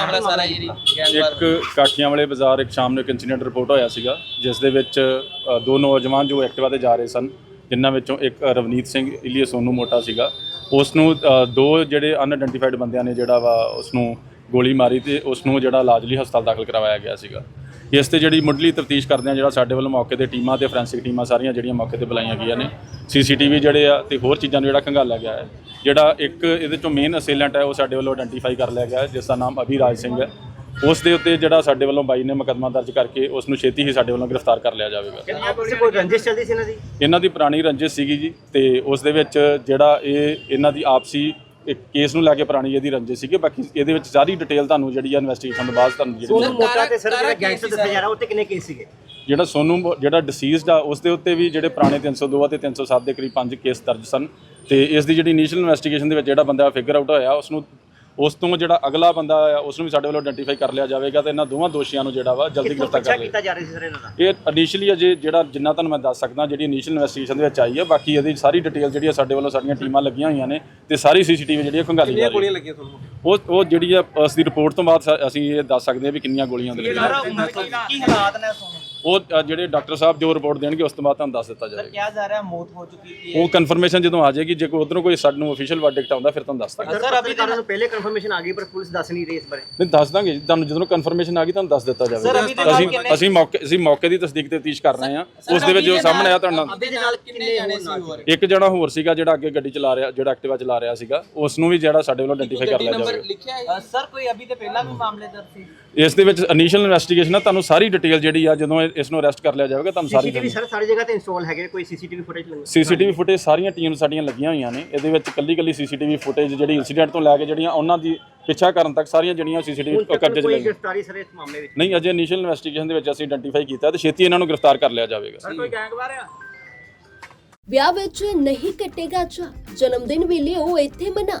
ਮਾਮਲਾ ਸਾਰਾ ਜੀ। ਇੱਕ ਕਾਠੀਆਂ ਵਾਲੇ ਬਾਜ਼ਾਰ ਇੱਕ ਸ਼ਾਮ ਨੂੰ ਇੱਕ ਇਨਸੀਡੈਂਟ ਰਿਪੋਰਟ ਹੋਇਆ ਸੀਗਾ ਜਿਸ ਦੇ ਵਿੱਚ ਅ, ਦੋ ਨੌਜਵਾਨ ਜੋ ਐਕਟਿਵਾ ਤੇ ਜਾ ਰਹੇ ਸਨ ਜਿਨ੍ਹਾਂ ਵਿੱਚੋਂ ਇੱਕ ਰਵਨੀਤ ਸਿੰਘ ਇਲੀਏ ਸੋਨੂ ਮੋਟਾ ਸੀਗਾ। ਉਸ ਨੂੰ ਅ, ਦੋ ਜਿਹੜੇ ਅਨਆਇਡੈਂਟੀਫਾਈਡ ਬੰਦਿਆਂ ਨੇ ਜਿਹੜਾ ਵਾ ਉਸ ਨੂੰ ਗੋਲੀ ਮਾਰੀ ਤੇ ਉਸ ਨੂੰ ਜਿਹੜਾ ਇਲਾਜ ਲਈ ਹਸਪਤਾਲ ਦਾਖਲ ਕਰਵਾਇਆ ਗਿਆ ਸੀਗਾ। ਇਸ ਤੇ ਜਿਹੜੀ ਮੁੱਢਲੀ ਤਫਤੀਸ਼ ਕਰਦੇ ਆ ਜਿਹੜਾ ਸਾਡੇ ਵੱਲੋਂ ਮੌਕੇ ਤੇ ਟੀਮਾਂ ਤੇ ਫੋਰੈਂਸਿਕ ਟੀਮਾਂ ਸਾਰੀਆਂ ਜਿਹੜੀਆਂ ਮੌਕੇ ਤੇ ਬੁਲਾਈਆਂ ਗਈਆਂ ਨੇ ਸੀਸੀਟੀਵੀ ਜਿਹੜੇ ਆ ਤੇ ਹੋਰ ਚੀਜ਼ਾਂ ਨੂੰ ਜਿਹੜਾ ਖੰਗਾਲਿਆ ਗਿਆ ਹੈ ਜਿਹੜਾ ਇੱਕ ਇਹਦੇ ਚੋਂ ਮੇਨ ਅਸੇਲੈਂਟ ਹੈ ਉਹ ਸਾਡੇ ਵੱਲੋਂ ਆਇਡੈਂਟੀਫਾਈ ਕਰ ਲਿਆ ਗਿਆ ਹੈ ਜਿਸ ਦਾ ਨਾਮ ਅਭਿਰਾਜ ਸਿੰਘ ਹੈ। ਉਸ ਦੇ ਉੱਤੇ ਜਿਹੜਾ ਸਾਡੇ ਵੱਲੋਂ ਬਾਈ ਨੇ ਮੁਕੱਦਮਾ ਦਰਜ ਕਰਕੇ ਉਸ ਨੂੰ ਛੇਤੀ ਹੀ ਸਾਡੇ ਵੱਲੋਂ ਗ੍ਰਿਫਤਾਰ ਕਰ ਲਿਆ ਜਾਵੇਗਾ। ਕੋਈ ਰੰਜਿਸ਼ ਚੱਲਦੀ ਸੀ ਨਾ ਜੀ ਇਹਨਾਂ ਦੀ ਪੁਰਾਣੀ ਰੰਜਿਸ਼ ਸੀਗੀ ਜੀ ਤੇ ਉਸ ਦੇ ਵਿੱਚ ਜਿਹੜਾ ਇਹ ਇਹਨਾਂ ਦੀ ਆਪਸੀ ਇੱਕ ਕੇਸ ਨੂੰ ਲੈ ਕੇ ਪੁਰਾਣੀ ਇਹਦੀ ਰੰਜਿਸ਼ ਸੀਗੀ ਬਾਕੀ ਇਹਦੇ ਵਿੱਚ ਸਾਰੀ ਡਿਟੇਲ ਤੁਹਾਨੂੰ ਜਿਹੜੀ ਆ ਇਨਵੈਸਟੀਗੇਸ਼ਨ ਤੋਂ ਬਾਅਦ ਤੁਹਾਨੂੰ ਜਿਹੜੀ ਸੋਨੂ ਮੋਟਾ ਤੇ ਸਰ ਜਿਹੜਾ ਗੈਂਗਸਟਰ ਦੱਸਿਆ। ਜਾ ਰਿਹਾ ਉਹ ਤੇ ਕਿੰਨੇ ਕੇਸ ਸੀਗੇ? ਜਿਹੜਾ ਸੋਨੂ ਜਿਹੜਾ ਡਿਸੀਜ਼ਡ ਆ ਉਸ ਦੇ ਉੱਤੇ ਵੀ ਜਿਹੜੇ ਪੁਰਾਣੇ 302 ਅਤੇ 307 ਦੇ ਕਰੀਬ ਪੰਜ ਕੇਸ ਦਰਜ ਸਨ। ਤੇ ਇਸ ਦੀ ਜਿਹੜੀ ਇਨੀਸ਼ੀਅਲ ਇਨਵੈਸਟੀਗੇਸ਼ਨ ਦੇ ਵਿੱਚ ਜਿਹੜਾ ਬੰਦਾ ਫਿਗਰ ਆਊਟ ਹੋਇਆ ਉਸ ਨੂੰ ਉਸ ਤੋਂ ਜਿਹੜਾ ਅਗਲਾ ਬੰਦਾ ਆ ਉਸ ਨੂੰ ਵੀ ਸਾਡੇ ਵੱਲੋਂ ਆਇਡੈਂਟੀਫਾਈ ਕਰ ਲਿਆ ਜਾਵੇਗਾ ਤੇ ਇਹਨਾਂ ਦੋਵਾਂ ਦੋਸ਼ੀਆਂ ਨੂੰ ਜਿਹੜਾ ਵਾ ਜਲਦੀ ਗ੍ਰਿਫਤਾਰ ਕਰ ਲਿਆ ਕੀਤਾ ਜਾ ਰਿਹਾ ਸੀ ਸਰ ਇਹਨਾਂ ਦਾ? ਇਹ ਇਨੀਸ਼ੀਅਲੀ ਅਜੇ ਜਿਹੜਾ ਜਿੰਨਾ ਤੁਹਾਨੂੰ ਮੈਂ ਦੱਸ ਸਕਦਾ ਜਿਹੜੀ ਇਨੀਸ਼ੀਅਲ ਇਨਵੈਸਟੀਗੇਸ਼ਨ ਦੇ ਵਿੱਚ ਆਈ ਹੈ ਬਾਕੀ ਇਹਦੀ ਸਾਰੀ ਡਿਟੇਲ ਜਿਹੜੀ ਆ ਸਾਡੇ ਵੱਲੋਂ ਸਾਡੀਆਂ ਟੀਮਾਂ ਲੱਗੀਆਂ ਹੋਈਆਂ ਨੇ ਤੇ ਸਾਰੀ ਸੀਸੀਟੀਵੀ ਜਿਹੜੀ ਆ ਖੰਗਾਲੀ ਜਾ ਰਹੀ ਹੈ ਲੱਗੀਆਂ ਤੁਹਾਨੂੰ? ਉਹ ਉਹ ਜਿਹੜੀ ਆ ਉਸ ਦੀ ਰਿਪੋਰਟ ਤੋਂ ਬਾਅਦ ਸਾ- ਅਸੀਂ ਇਹ ਦੱਸ ਸਕਦੇ ਹਾਂ ਵੀ ਕਿੰਨੀਆਂ ਗੋਲੀਆਂ ਦੇ ਲੱਗੀਆਂ ਕੀ ਹਾਲਾਤ ਨੇ ਸੋਨੂੰ ਉਹ ਅ, ਜਿਹੜੇ ਡਾਕਟਰ ਸਾਹਿਬ ਜੋ ਰਿਪੋਰਟ ਦੇਣਗੇ ਉਸ ਤੋਂ ਬਾਅਦ ਤੁਹਾਨੂੰ ਦੱਸ ਦਿੱਤਾ ਜਾਏਗਾ। ਕਿਹਾ ਜਾ ਰਿਹਾ? ਮੌਤ ਹੋ ਚੁੱਕੀ ਸੀ ਉਹ ਕਨਫਰਮੇਸ਼ਨ ਜਦੋਂ ਆ ਜਾਏਗੀ ਜੇ ਕੋਈ ਉਧਰੋਂ ਕੋਈ ਸਾਨੂੰ ਅਫੀਸ਼ੀਅਲ ਵਰਡਿਕਟ ਆਉਂਦਾ ਫਿਰ ਤੁਹਾਨੂੰ ਦੱਸ ਦਾਂਗੇ। ਸਰ ਅਭੀ ਨੂੰ ਪਹਿਲੇ ਕਨਫਰਮੇਸ਼ਨ ਆ ਗਈ ਪਰ ਪੁਲਿਸ ਦੱਸ ਨਹੀਂ ਰਹੀ ਇਸ ਬਾਰੇ। ਨਹੀਂ ਦੱਸ ਦਾਂਗੇ। ਜੀ, ਤੁਹਾਨੂੰ ਜਦੋਂ ਕਨਫਰਮੇਸ਼ਨ ਆ ਗਈ ਤੁਹਾਨੂੰ ਦੱਸ ਦਿੱਤਾ ਅਭੀ ਦੇ ਜਾਵੇਗਾ ਨਾਲ ਅਸੀਂ ਕਿੰਨੇ- ਅਸੀਂ ਮੌਕੇ ਅਸੀਂ ਮੌਕੇ ਦੀ ਤਸਦੀਕ ਤੇ ਤੀਸ਼ ਕਰ ਰਹੇ ਹਾਂ। ਉਸ ਦੇ ਵਿੱਚ ਜੋ ਸਾਹਮਣੇ ਆ ਤੁਹਾਡਾ ਅਭੀ ਦੇ ਨਾਲ ਕਿੰਨੇ ਜਾਣੇ ਸੀ ਹੋਰ? ਇੱਕ ਜਣਾ ਹੋਰ ਸੀਗਾ ਜਿਹੜਾ ਅੱਗੇ ਗੱਡੀ ਚਲਾ ਰਿਹਾ ਜਿਹੜਾ ਐਕਟਿਵਾ ਚਲਾ ਰਿਹਾ ਸੀਗਾ ਉਸ ਨੂੰ ਵੀ ਜਿਹੜਾ ਸਾਡੇ ਵੱਲੋਂ ਆਇਡੈਂਟੀਫਾਈ ਕਰ ਲਿਆ ਜਾਵੇਗਾ। ਲਿਖਿਆ ਸਰ ਕੋਈ ਅਭੀ ਤੇ ਪਹਿਲਾਂ ਵੀ ਮਾਮਲੇ ਦਰਜ ਸੀ? ਇਸ ਦੇ ਵਿੱਚ ਇਨੀਸ਼ੀਅਲ ਇਨਵੈਸਟੀਗੇਸ਼ਨ ਆ ਤੁਹਾਨੂੰ ਸਾਰੀ ਡਿਟੇਲ ਜਿਹੜੀ ਆ ਜਦੋਂ ਇਹ- ਇਸ ਨੂੰ ਅਰੈਸਟ ਕਰ ਲਿਆ ਜਾਵੇਗਾ ਤੁਹਾਨੂੰ ਸਾਰੀ ਸੀਸੀਟੀਵੀ ਸਰ ਸਾਰੀ ਜਗ੍ਹਾ ਤੇ ਇੰਸਟਾਲ ਹੈਗੇ ਕੋਈ ਸੀਸੀਟੀਵੀ ਫੁਟੇਜ ਲੱਗੀ ਸੀਸੀਟੀਵੀ ਫੁਟੇਜ ਸਾਰੀਆਂ ਟੀਮ ਸਾਡੀਆਂ ਲੱਗੀਆਂ ਹੋਈਆਂ ਨੇ। ਇਹਦੇ ਵਿੱਚ ਕੱਲੀ ਕੱਲੀ ਸੀਸੀਟੀਵੀ ਫੁਟੇਜ ਜਿਹੜੀ ਇਨਸੀਡੈਂਟ ਤੋਂ ਲੈ ਕੇ ਜਿਹੜੀਆਂ ਉਹਨਾਂ ਦੀ ਪਿੱਛਾ ਕਰਨ ਤੱਕ ਸਾਰੀਆਂ ਜਿਹੜੀਆਂ ਸੀਸੀਟੀਵੀ ਹੁਣ ਤੱਕ ਕਬਜ਼ੇ 'ਚ ਕੋਈ ਲੱਗੀਆਂ। ਗ੍ਰਿਫਤਾਰੀ ਸਰ ਇਸ ਮਾਮਲੇ ਵਿੱਚ? ਨਹੀਂ ਅਜੇ ਇਨੀਸ਼ੀਅਲ ਇਨਵੈਸਟੀਗੇਸ਼ਨ ਦੇ ਵਿੱਚ ਅਸੀਂ ਆਇਡੈਂਟੀਫਾਈ ਕੀਤਾ ਤੇ ਛੇਤੀ ਇਹਨਾਂ ਨੂੰ ਗ੍ਰਿਫਤਾਰ ਕਰ ਲਿਆ ਜਾਵੇਗਾ। ਸਰ ਕੋਈ ਗੈਂਗਵਾਰ ਆ? ਵਿਆਹ ਵਿੱਚ ਨਹੀਂ ਕੱਟੇਗਾ ਚਾ ਜਨਮ ਦਿਨ ਵੀ ਲਿਓ ਇੱਥੇ ਮਨਾ।